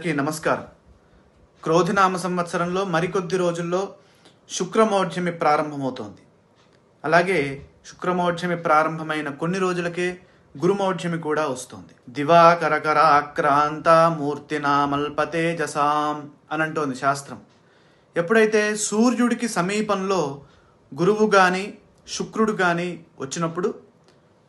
అందరికీ నమస్కారం. క్రోధినామ సంవత్సరంలో మరికొద్ది రోజుల్లో శుక్రమోఢ్యమి ప్రారంభమవుతోంది. అలాగే శుక్రమోఢ్యమి ప్రారంభమైన కొన్ని రోజులకే గురుమోఢ్యమి కూడా వస్తోంది. దివాకరకర ఆక్రాంత మూర్తినామల్పతేజసాం అని అంటోంది శాస్త్రం. ఎప్పుడైతే సూర్యుడికి సమీపంలో గురువు కానీ శుక్రుడు కానీ వచ్చినప్పుడు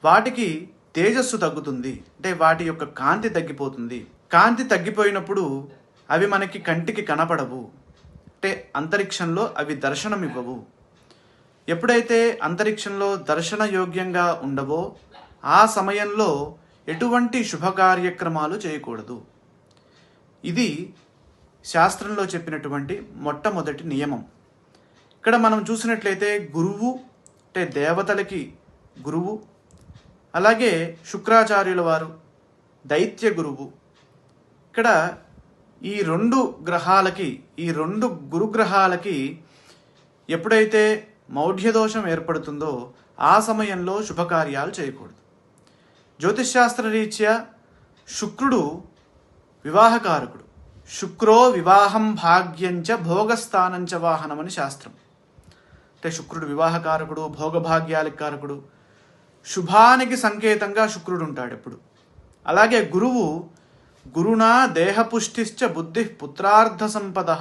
వాటికి తేజస్సు తగ్గుతుంది. అంటే వాటి యొక్క కాంతి తగ్గిపోతుంది. కాంతి తగ్గిపోయినప్పుడు అవి మనకి కంటికి కనపడవు. అంటే అంతరిక్షంలో అవి దర్శనం ఇవ్వవు ఎప్పుడైతే అంతరిక్షంలో దర్శన యోగ్యంగా ఉండవో ఆ సమయంలో ఎటువంటి శుభ కార్యక్రమాలు చేయకూడదు. ఇది శాస్త్రంలో చెప్పినటువంటి మొట్టమొదటి నియమం. ఇక్కడ మనం చూసినట్లయితే గురువు అంటే దేవతలకి గురువు అలాగే శుక్రాచార్యుల వారు దైత్య గురువు ఇక్కడ ఈ రెండు గ్రహాలకి ఈ రెండు గురుగ్రహాలకి ఎప్పుడైతే మౌఢ్యదోషం ఏర్పడుతుందో ఆ సమయంలో శుభకార్యాలు చేయకూడదు. జ్యోతిష్శాస్త్ర రీత్యా శుక్రుడు వివాహకారకుడు. శుక్రో వివాహం భాగ్యంచ భోగస్థానంచ వాహనం అని శాస్త్రం. అంటే శుక్రుడు వివాహకారకుడు భోగభాగ్యాలకు కారకుడు. శుభానికి సంకేతంగా శుక్రుడు ఉంటాడు ఎప్పుడు. అలాగే గురువు గురుణా దేహపుష్టిశ్చ బుద్ధి పుత్రార్థ సంపద.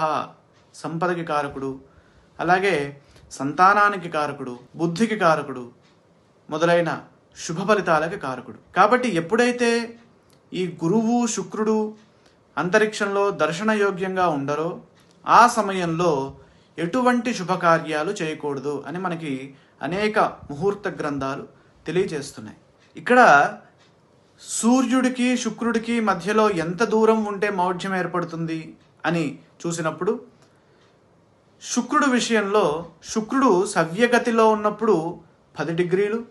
సంపదకి కారకుడు. అలాగే సంతానానికి కారకుడు బుద్ధికి కారకుడు మొదలైన శుభ ఫలితాలకి కారకుడు. కాబట్టి ఎప్పుడైతే ఈ గురువు శుక్రుడు అంతరిక్షంలో దర్శనయోగ్యంగా ఉండరో ఆ సమయంలో ఎటువంటి శుభకార్యాలు చేయకూడదు అని మనకి అనేక ముహూర్త గ్రంథాలు తెలియజేస్తున్నాయి. ఇక్కడ సూర్యుడికి శుక్రుడికి మధ్యలో ఎంత దూరం ఉంటే మౌఢ్యం ఏర్పడుతుంది అని చూసినప్పుడు శుక్రుడు విషయంలో శుక్రుడు సవ్యగతిలో ఉన్నప్పుడు పది డిగ్రీలు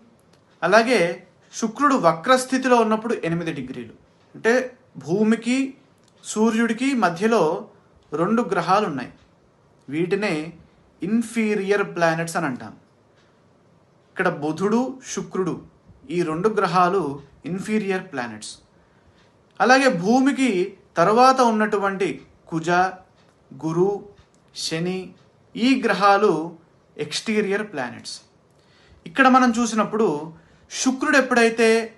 అలాగే శుక్రుడు వక్రస్థితిలో ఉన్నప్పుడు ఎనిమిది డిగ్రీలు. అంటే భూమికి సూర్యుడికి మధ్యలో రెండు గ్రహాలు ఉన్నాయి వీటినే ఇన్ఫీరియర్ ప్లానెట్స్ అని అంటాం. ఇక్కడ బుధుడు శుక్రుడు ఈ రెండు గ్రహాలు ఇన్ఫీరియర్ ప్లానెట్స్ అలాగే భూమికి తరువాత ఉన్నటువంటి కుజ గురు శని ఈ గ్రహాలు ఎక్స్టీరియర్ ప్లానెట్స్ ఇక్కడ మనం చూసినప్పుడు శుక్రుడు ఎప్పుడైతే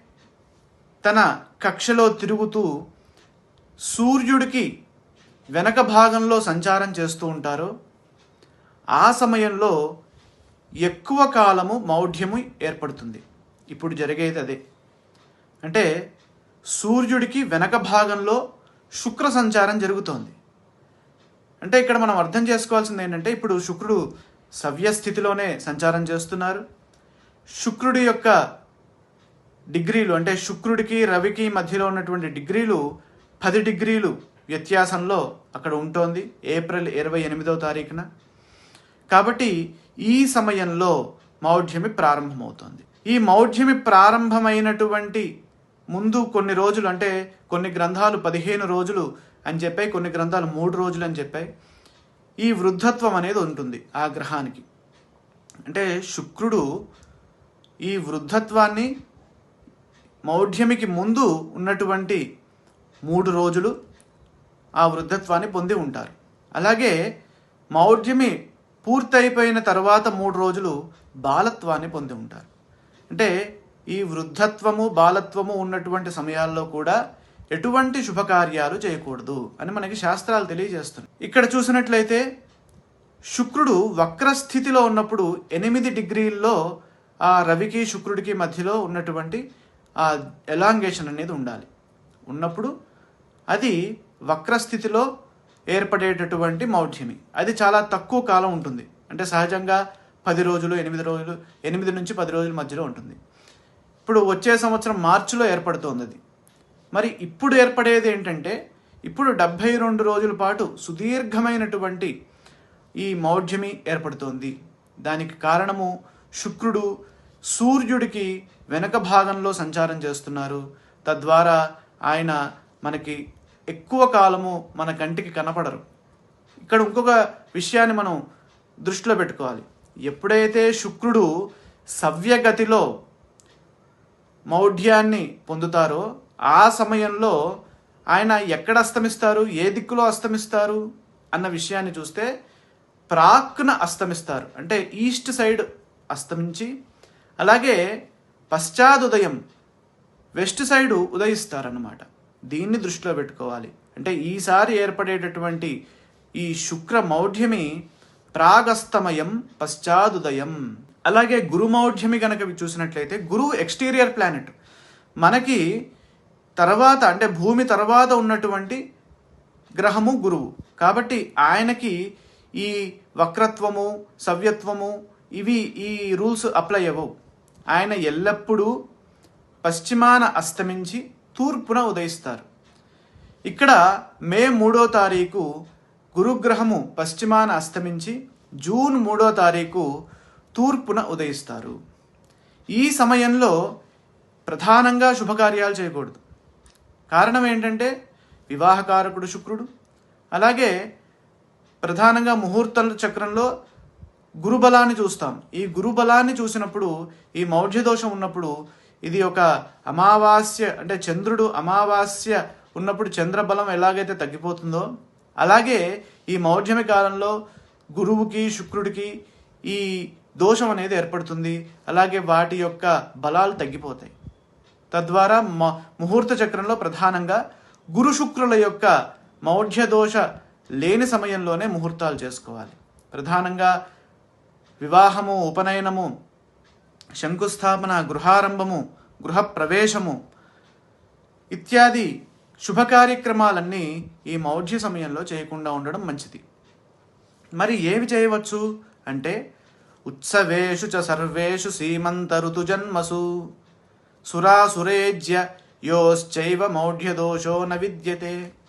తన కక్షలో తిరుగుతూ సూర్యుడికి వెనక భాగంలో సంచారం చేస్తూ ఉంటారో ఆ సమయంలో ఎక్కువ కాలము మౌఢ్యము ఏర్పడుతుంది. ఇప్పుడు జరిగేది అదే. అంటే సూర్యుడికి వెనక భాగంలో శుక్ర సంచారం జరుగుతోంది. అంటే ఇక్కడ మనం అర్థం చేసుకోవాల్సింది ఏంటంటే ఇప్పుడు శుక్రుడు సవ్య స్థితిలోనే సంచారం చేస్తున్నారు. శుక్రుడి యొక్క డిగ్రీలు అంటే శుక్రుడికి రవికి మధ్యలో ఉన్నటువంటి డిగ్రీలు పది డిగ్రీలు వ్యత్యాసంలో అక్కడ ఉంటోంది. ఏప్రిల్ ఇరవై ఎనిమిదవ తారీఖున. కాబట్టి ఈ సమయంలో మౌఢ్యమి ప్రారంభమవుతోంది. ఈ మౌఢ్యమి ప్రారంభమైనటువంటి ముందు కొన్ని రోజులు అంటే కొన్ని గ్రంథాలు పదిహేను రోజులు అని చెప్పాయి కొన్ని గ్రంథాలు మూడు రోజులు అని చెప్పాయి. ఈ వృద్ధత్వం అనేది ఉంటుంది ఆ గ్రహానికి. అంటే శుక్రుడు ఈ వృద్ధత్వాన్ని మౌఢ్యమికి ముందు ఉన్నటువంటి మూడు రోజులు ఆ వృద్ధత్వాన్ని పొంది ఉంటారు. అలాగే మౌఢ్యమి పూర్తయిపోయిన తర్వాత మూడు రోజులు బాలత్వాన్ని పొంది ఉంటారు. అంటే ఈ వృద్ధత్వము బాలత్వము ఉన్నటువంటి సమయాల్లో కూడా ఎటువంటి శుభకార్యాలు చేయకూడదు అని మనకి శాస్త్రాలు తెలియజేస్తున్నాయి. ఇక్కడ చూసినట్లయితే శుక్రుడు వక్రస్థితిలో ఉన్నప్పుడు ఎనిమిది డిగ్రీల్లో ఆ రవికి శుక్రుడికి మధ్యలో ఉన్నటువంటి ఆ ఎలాంగేషన్ అనేది ఉండాలి. ఉన్నప్పుడు అది వక్రస్థితిలో ఏర్పడేటటువంటి మౌఢ్యమి. అది చాలా తక్కువ కాలం ఉంటుంది. అంటే సహజంగా పది రోజులు ఎనిమిది రోజులు ఎనిమిది నుంచి పది రోజుల మధ్యలో ఉంటుంది. ఇప్పుడు వచ్చే సంవత్సరం మార్చిలో ఏర్పడుతోంది అది. మరి ఇప్పుడు ఏర్పడేది ఏంటంటే ఇప్పుడు డెబ్భై రెండు రోజుల పాటు సుదీర్ఘమైనటువంటి ఈ మౌఢ్యమి ఏర్పడుతోంది. దానికి కారణము శుక్రుడు సూర్యుడికి వెనక భాగంలో సంచారం చేస్తున్నారు. తద్వారా ఆయన మనకి ఎక్కువ కాలము మన కంటికి కనపడరు. ఇక్కడ ఇంకొక విషయాన్ని మనం దృష్టిలో పెట్టుకోవాలి. ఎప్పుడైతే శుక్రుడు సవ్యగతిలో మౌఢ్యాన్ని పొందుతారో ఆ సమయంలో ఆయన ఎక్కడ అస్తమిస్తారు ఏ దిక్కులో అస్తమిస్తారు అన్న విషయాన్ని చూస్తే ప్రాక్న అస్తమిస్తారు. అంటే ఈస్ట్ సైడ్ అస్తమించి అలాగే పశ్చాదుదయం వెస్ట్ సైడు ఉదయిస్తారన్నమాట. దీన్ని దృష్టిలో పెట్టుకోవాలి. అంటే ఈసారి ఏర్పడేటటువంటి ఈ శుక్ర మౌఢ్యమి ప్రాగస్తమయం పశ్చాదుదయం. అలాగే గురుమౌఢ్యమి కనుక చూసినట్లయితే గురువు ఎక్స్టీరియర్ ప్లానెట్ మనకి తర్వాత అంటే భూమి తర్వాత ఉన్నటువంటి గ్రహము గురువు. కాబట్టి ఆయనకి ఈ వక్రత్వము సవ్యత్వము ఇవి ఈ రూల్స్ అప్లై అవ్వవు. ఆయన ఎల్లప్పుడూ పశ్చిమాన అస్తమించి తూర్పున ఉదయిస్తారు. ఇక్కడ మే మూడో తారీఖు గురుగ్రహము పశ్చిమాన అస్తమించి జూన్ మూడో తారీఖు తూర్పున ఉదయిస్తారు. ఈ సమయంలో ప్రధానంగా శుభకార్యాలు చేయకూడదు. కారణం ఏంటంటే వివాహకారకుడు శుక్రుడు. అలాగే ప్రధానంగా ముహూర్త చక్రంలో గురుబలాన్ని చూస్తాం. ఈ గురుబలాన్ని చూసినప్పుడు ఈ మౌఢ్య దోషం ఉన్నప్పుడు ఇది ఒక అమావాస్య అంటే చంద్రుడు అమావాస్య ఉన్నప్పుడు చంద్రబలం ఎలాగైతే తగ్గిపోతుందో అలాగే ఈ మౌఢ్యమి కాలంలో గురువుకి శుక్రుడికి ఈ దోషం అనేది ఏర్పడుతుంది. అలాగే వాటి యొక్క బలాలు తగ్గిపోతాయి. తద్వారా మ- ముహూర్త చక్రంలో ప్రధానంగా గురు శుక్రుల యొక్క మౌఢ్య దోష లేని సమయంలోనే ముహూర్తాలు చేసుకోవాలి. ప్రధానంగా వివాహము ఉపనయనము శంకుస్థాపన గృహారంభము గృహ ప్రవేశము ఇత్యాది శుభ కార్యక్రమాలన్నీ ఈ మౌఢ్య సమయంలో చేయకుండా ఉండడం మంచిది. మరి ఏవి చేయవచ్చు అంటే उत्सवेषु च सर्वेषु सीमन्तऋतुजन्मसु। सुरासुरेज्य योश्चैव मौढ्यदोषो न विद्यते।